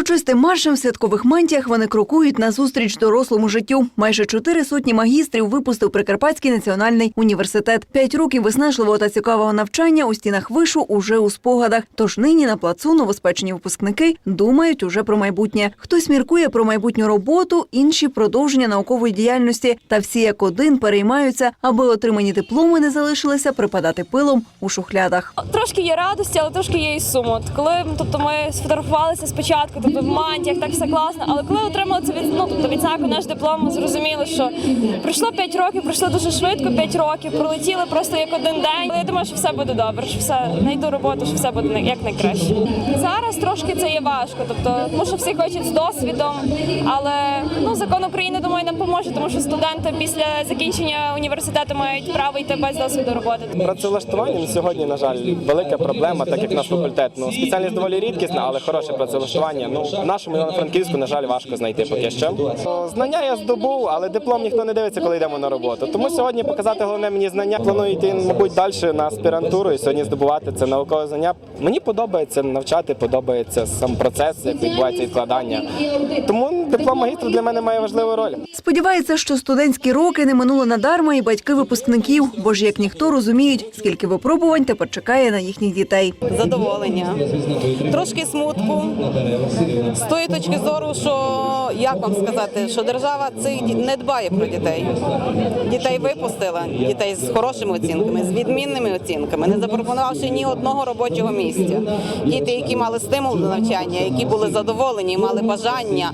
Урочистим маршем в святкових мантіях вони крокують назустріч дорослому життю. Майже чотири сотні магістрів випустив Прикарпатський національний університет. П'ять років виснажливого та цікавого навчання у стінах вишу уже у спогадах. Тож нині на плацу новоспечені випускники думають уже про майбутнє. Хтось міркує про майбутню роботу, інші продовження наукової діяльності. Та всі як один переймаються, аби отримані дипломи не залишилися припадати пилом у шухлядах. Трошки є радості, але трошки є і суму. Коли тобто ми сфотографувалися спочатку, тобто в мантіях, так все класно. Але коли отримали це від ну, тобто відзнаку наш диплом, зрозуміло, що пройшло 5 років, пройшло дуже швидко 5 років, пролетіли просто як один день. Але я думаю, що все буде добре, що все знайду роботу, що все буде як найкраще. Зараз трошки це є важко, тобто тому що всі хочуть з досвідом, але ну закон України думаю нам поможе, тому що студенти після закінчення університету мають право йти без досвіду роботи. Працевлаштування на сьогодні, на жаль, велика проблема, так як наш факультет. Ну, спеціальність доволі рідкісна, але хороше працевлаштування. Ну, в нашому Івано-Франківську, на жаль, важко знайти поки що. Знання я здобув, але диплом ніхто не дивиться, коли йдемо на роботу. Тому сьогодні показати головне мені знання. Планую йти, мабуть, далі на аспірантуру і сьогодні здобувати це наукове знання. Мені подобається навчати, подобається сам процес, як відбувається відкладання. Тому диплом магістра для мене має важливу роль. Сподівається, що студентські роки не минули надарма і батьки випускників, бо ж як ніхто розуміють, скільки випробувань тепер чекає на їхніх дітей. задоволення, трошки смутку. З тої точки зору, що як вам сказати, що держава цих не дбає про дітей. Дітей випустила, дітей з хорошими оцінками, з відмінними оцінками, не запропонувавши ні одного робочого місця. Діти, які мали стимул до навчання, які були задоволені, мали бажання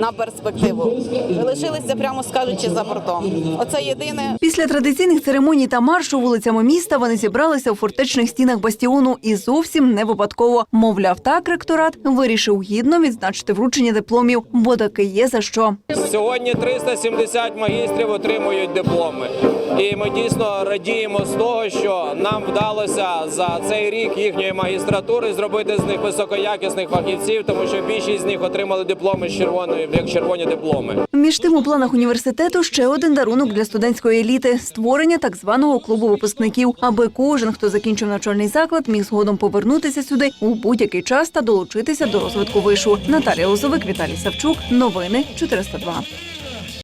на перспективу, лишилися, прямо скажучи, за бортом. Оце єдине. Після традиційних церемоній та маршу вулицями міста вони зібралися у фортечних стінах бастіону і зовсім не випадково. Мовляв, так ректорат вирішив гідно відзначити вручення дипломів, бо таки є за що. Сьогодні 370 магістрів отримують дипломи. І ми дійсно радіємо з того, що нам вдалося за цей рік їхньої магістратури зробити з них високоякісних фахівців, тому що більшість з них отримали дипломи з червоної як червоні дипломи. Між тим у планах університету ще один дарунок для студентської еліти створення так званого клубу випускників, аби кожен, хто закінчив навчальний заклад, міг згодом повернутися сюди у будь-який час та долучитися до розвитку вишу. Наталія Лозовик, Віталій Савчук. Новини 402.